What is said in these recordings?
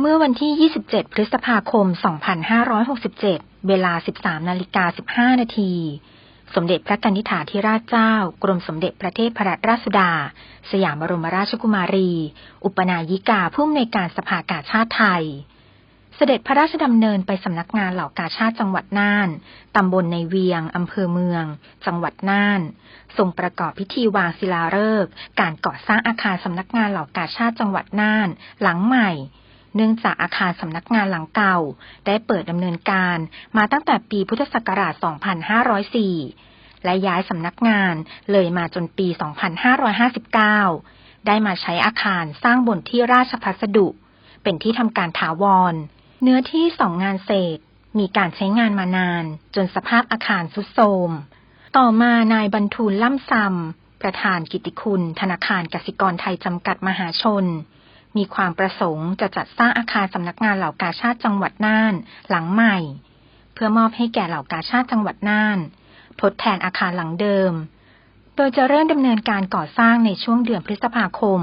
เมื่อวันที่ 27 พฤษภาคม 2567 เวลา 13 นาฬิกา 15 นาที สมเด็จพระกนิษฐาธิราชเจ้า กรมสมเด็จพระเทพรัตนราชสุดา สยามบรมราชกุมารี อุปนายิกาผู้อำนวยการสภากาชาติไทย เสด็จพระราชดำเนินไปสำนักงานเหล่ากาชาติจังหวัดน่าน ตำบลในเวียง อำเภอเมือง จังหวัดน่าน ทรงประกอบพิธีวางศิลาฤกษ์ การก่อสร้างอาคารสำนักงานเหล่ากาชาติจังหวัดน่าน หลังใหม่ เนื่องจากอาคารสำนักงานหลังเก่า ได้เปิดดำเนินการมาตั้งแต่ปีพุทธศักราช 2504 และย้ายสำนักงานเลยมาจนปี 2559 ได้มาใช้อาคารสร้างบนที่ราชพัสดุ เป็นที่ทำการถาวร เนื้อที่สองงานเศษ มีการใช้งานมานาน จนสภาพอาคารสุดโทรม ต่อมานายบรรทูลล่ำซำประธานกิติคุณ ธนาคารกสิกรไทยจำกัดมหาชน มีความประสงค์จะจัดสร้างอาคารสำนักงานเหล่ากาชาติจังหวัดน่าน หลังใหม่ เพื่อมอบให้แก่เหล่ากาชาติจังหวัดน่าน ทดแทนอาคารหลังเดิม โดยจะเริ่มดำเนินการก่อสร้างในช่วงเดือนพฤษภาคม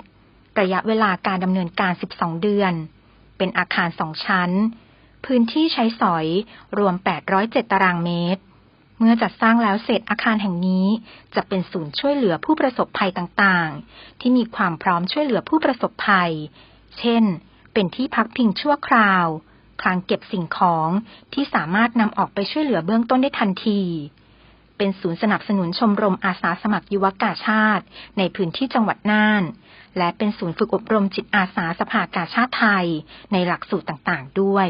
2567 ระยะเวลาการดำเนินการ 12 เดือน เป็นอาคารสองชั้น พื้นที่ใช้สอยรวม 807 ตารางเมตร เมื่อจัดสร้างแล้วเสร็จอาคารแห่งนี้ จะเป็นศูนย์ช่วยเหลือผู้ประสบภัยต่างๆ ที่มีความพร้อมช่วยเหลือผู้ประสบภัย เช่น เป็นที่พักพิงชั่วคราว คลังเก็บสิ่งของที่สามารถนำออกไปช่วยเหลือเบื้องต้นได้ทันที เป็นศูนย์สนับสนุนชมรมอาสาสมัครยุวกาชาติ ในพื้นที่จังหวัดน่าน และเป็นศูนย์ฝึกอบรมจิตอาสาสภากาชาติไทย ในหลักสูตรต่างๆ ด้วย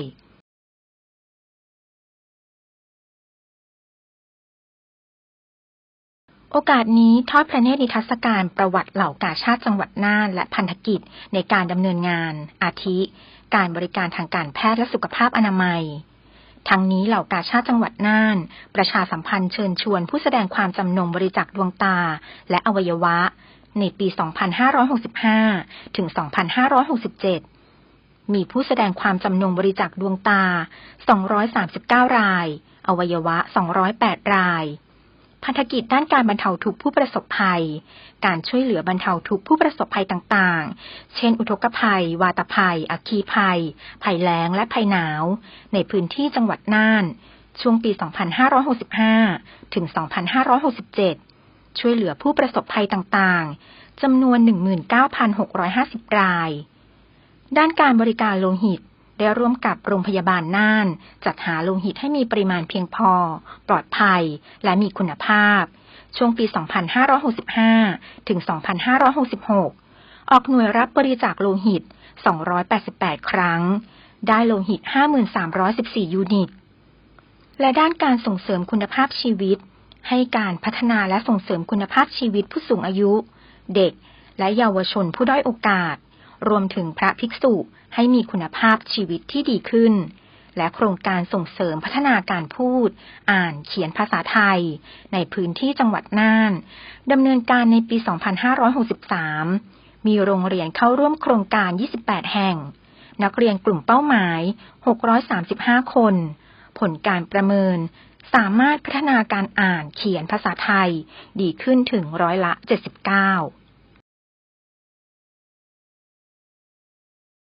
โอกาสนี้ทอดพระเนตรนิทรรศการประวัติเหล่ากาชาติจังหวัดน่านและพันธกิจในการดำเนินงาน อาทิ การบริการทางการแพทย์และสุขภาพอนามัย ทั้งนี้เหล่ากาชาติจังหวัดน่าน ประชาสัมพันธ์เชิญชวนผู้แสดงความจำนงบริจาคดวงตาและอวัยวะ ในปี 2565 ถึง 2567 มีผู้แสดงความจำนงบริจาคดวงตา 239 ราย อวัยวะ 208 ราย พันธกิจด้านการบรรเทาทุกข์ผู้ประสบภัย การช่วยเหลือบรรเทาทุกข์ผู้ประสบภัยต่างๆ เช่น อุทกภัย วาตภัย อัคคีภัย ภัยแล้ง และภัยหนาว ในพื้นที่จังหวัดน่าน ช่วงปี 2565 ถึง 2567 ช่วยเหลือผู้ประสบภัยต่างๆ จำนวน 19,650 ราย ด้านการบริการโลหิต ได้ร่วมกับโรงพยาบาลน่าน จัดหาโลหิตให้มีปริมาณเพียงพอ ปลอดภัย และมีคุณภาพ ช่วงปี 2565 ถึง 2566 ออกหน่วยรับบริจาคโลหิต 288 ครั้ง ได้โลหิต 5314 ยูนิต และด้านการส่งเสริมคุณภาพชีวิต ให้การพัฒนาและส่งเสริมคุณภาพชีวิตผู้สูงอายุ เด็ก และเยาวชนผู้ด้อยโอกาส รวมถึงพระภิกษุให้มีคุณภาพชีวิตที่ดีขึ้น และโครงการส่งเสริมพัฒนาการพูด อ่านเขียนภาษาไทย ในพื้นที่จังหวัดน่านดำเนินการในปี 2563 มีโรงเรียนเข้าร่วมโครงการ 28 แห่ง นักเรียนกลุ่มเป้าหมาย 635 คน ผลการประเมินสามารถพัฒนาการอ่านเขียนภาษาไทย ดีขึ้นถึงร้อยละ 79